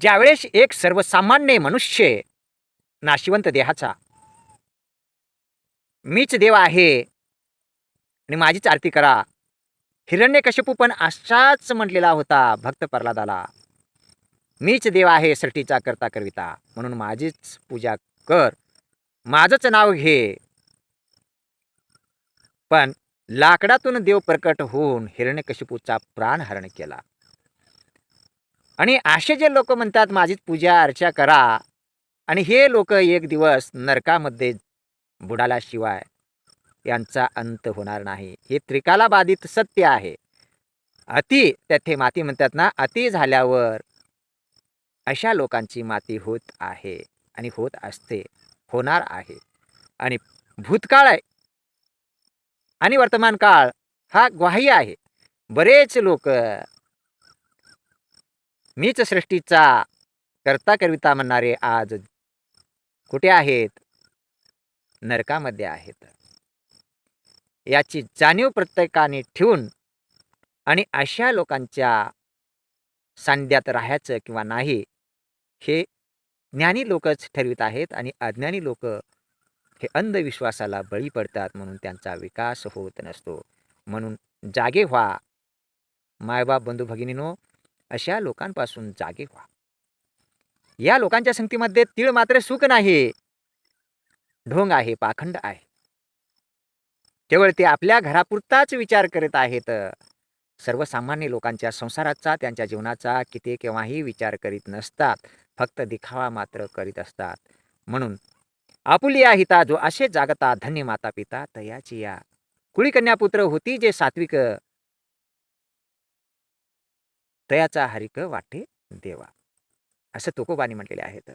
ज्यावेळेस एक सर्वसामान्य मनुष्य नाशिवंत देहाचा मीच देव आहे आणि माझीच आरती करा. हिरण्यकशिपू पण असाच म्हटलेला होता भक्त प्रल्हादाला. मीच देव आहे सृष्टीचा करता करविता. म्हणून माझीच पूजा कर. माझंच नाव घे. पण लाकडातून देव प्रकट होऊन हिरण्यकशिपूचा प्राणहरण केला. आणि असे जे लोक म्हणतात माझीच पूजा अर्चा करा. आणि हे लोक एक दिवस नरकामध्ये बुडाल्याशिवाय यांचा अंत होणार नाही. हे त्रिकाला बाधित सत्य आहे. अति तेथे माती म्हणतात ना अति झाल्यावर अशा लोकांची माती होत आहे आणि होत असते होणार आहे. आणि भूतकाळ आहे. आणि वर्तमान काळ हा ग्वाही आहे. बरेच लोक मीच सृष्टीचा करता करविता म्हणणारे आज कुठे आहेत? नरकामध्ये आहेत. याची जाणीव प्रत्येकाने ठेवून आणि अशा लोकांच्या सांध्यात राहायचं किंवा नाही हे ज्ञानी लोकच ठरवित आहेत आणि अज्ञानी लोक हे अंधविश्वासाला बळी पडतात म्हणून त्यांचा विकास होत नसतो. म्हणून जागे व्हा. मायबाप बंधू भगिनीनो अशा लोकांपासून जागे व्हा. या लोकांच्या संगतीमध्ये तीळ मात्र सुख नाही. ढोंग आहे पाखंड आहे. केवळ ते आपल्या घरापुरताच विचार करत आहेत. सर्वसामान्य लोकांच्या संसाराचा त्यांच्या जीवनाचा किती केव्हाही विचार करीत नसतात. फक्त दिखावा मात्र करीत असतात. म्हणून आपुलिया हिता जो असे जागता धन्य माता पिता तयाची या. कुळी कन्यापुत्र होती जे सात्विक तयाचा हरिक वाटे देवा. असं तुकोबानी म्हटलेले आहेत